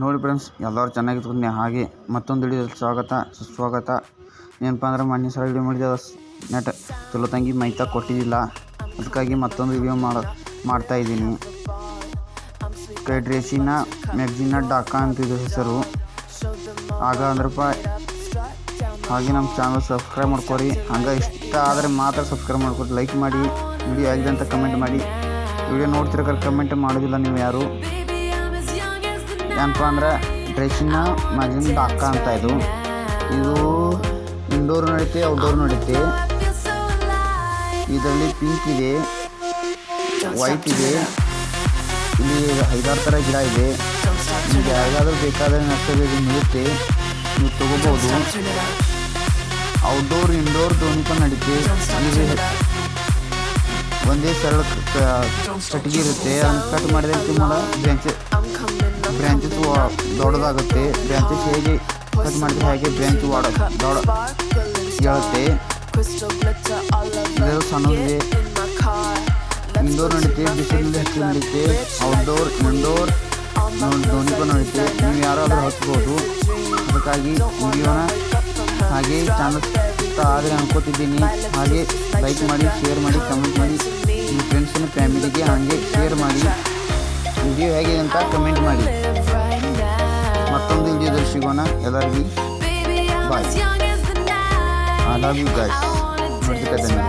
ನೋಡಿ ಫ್ರೆಂಡ್ಸ್ ಎಲ್ಲರೂ ಚೆನ್ನಾಗಿರ್ತೀನಿ ಹಾಗೆ ಮತ್ತೊಂದು ವಿಡಿಯೋದಲ್ಲಿ ಸ್ವಾಗತ, ಸುಸ್ವಾಗತ. ಏನಪ್ಪ ಅಂದ್ರೆ ಮಣ್ಣಿನ ಸಲ ವಿಡಿಯೋ ಮಾಡಿದ ನೆಟ್ ಚಲೋ ತಂಗಿ ಮೈತಾ ಕೊಟ್ಟಿದ್ದಿಲ್ಲ. ಅದಕ್ಕಾಗಿ ಮತ್ತೊಂದು ವಿಡಿಯೋ ಮಾಡ, ಮಾಡ್ತಾ ಇದ್ದೀನಿ. ಕೈ ಡ್ರೆಸ್ಸಿನ ಮ್ಯಾಗ್ಜಿನ ಅಂತ ಅಂತಿದ್ದು ಹೆಸರು. ಆಗ ಅಂದ್ರಪ್ಪ, ಹಾಗೆ ನಮ್ಮ ಚಾನಲ್ ಸಬ್ಸ್ಕ್ರೈಬ್ ಮಾಡ್ಕೊರಿ. ಹಂಗೆ ಇಷ್ಟ ಆದರೆ ಮಾತ್ರ ಸಬ್ಸ್ಕ್ರೈಬ್ ಮಾಡ್ಕೊಡಿ ಲೈಕ್ ಮಾಡಿ ವಿಡಿಯೋ ಆಗಿದೆ ಅಂತ ಕಮೆಂಟ್ ಮಾಡಿ. ವಿಡಿಯೋ ನೋಡ್ತಿರೋ ಕಮೆಂಟ್ ಮಾಡೋದಿಲ್ಲ ನೀವು ಯಾರು. ಏನಪ್ಪ ಅಂದ್ರೆ ಡ್ರೆಸ್ಸಿನ ಮಗಿನ ಡಾಕ ಅಂತ ಇದು. ಇದು ಇಂಡೋರ್ ನಡೀತಿ ಔಟ್ಡೋರ್ ನಡೀತಿ. ಇದರಲ್ಲಿ ಪಿಂಕ್ ಇದೆ ವೈಟ್ ಇದೆ. ಇಲ್ಲಿ ಐದಾರು ಥರ ಗಿಡ ಇದೆ. ನಿಮಗೆ ಯಾವುದಾದ್ರೂ ಬೇಕಾದರೆ ನರ್ಸರಿ ಇದು ನೀವು ತೊಗೋಬೋದು. ಔಟ್ಡೋರ್ ಇಂಡೋರ್ ದೋಣಿಪ ನಡೀತಿ. ಅಲ್ಲಿ ಒಂದೇ ಸರಳ ಕಟ್ಟಿಗೆ ಇರುತ್ತೆ. ಅದನ್ನು ಕಟ್ ಮಾಡಿದ್ರೆ ತುಂಬ ಬ್ರಾಂಚ್ ಬ್ರಾಂಚಸ್ ದೊಡ್ಡದಾಗುತ್ತೆ. ಬ್ರಾಂಚಸ್ ಹೇಗೆ ಕಟ್ ಮಾಡಿದ್ರೆ ಹಾಗೆ ಬ್ರಾಂಚ್ ವಾಡ ದೊಡ್ಡ ಹೇಳುತ್ತೆ ಸಣ್ಣದಿದೆ ಇಂಡೋರ್ ನಡೀತೆ ಬಿಸಿಲಿಂದ ಹೆಚ್ಚು ನಡೀತೆ ಔಟ್ಡೋರ್ ಇಂಡೋರ್ ದೋಣಿಗೂ ನಡೀತೆ. ನೀವು ಯಾರಾದರೂ ಹಚ್ಬೋದು. ಅದಕ್ಕಾಗಿ ವಿಡಿಯೋನ ಹಾಗೆ ಚಾನಲ್ ಆದರೆ ಅನ್ಕೋತಿದ್ದೀನಿ. ಹಾಗೆ ಲೈಕ್ ಮಾಡಿ ಶೇರ್ ಮಾಡಿ ಕಮೆಂಟ್ ಮಾಡಿ. ನಿಮ್ಮ ಫ್ರೆಂಡ್ಸಿನ ಫ್ಯಾಮಿಲಿಗೆ ಹಾಗೆ ಶೇರ್ ಮಾಡಿ. ವಿಡಿಯೋ ಹೇಗಿದೆ ಅಂತ ಕಮೆಂಟ್ ಮಾಡಿ. ಮತ್ತೊಂದು ವಿಡಿಯೋದಲ್ಲಿ ಸಿಗೋಣ. ಎಲ್ಲರಿಗೂ ಬಾಯ್ ಐ ಲವ್ ಯು ನೋಡ್ಲಿಕ್ಕೆ ಧನ್ಯವಾದ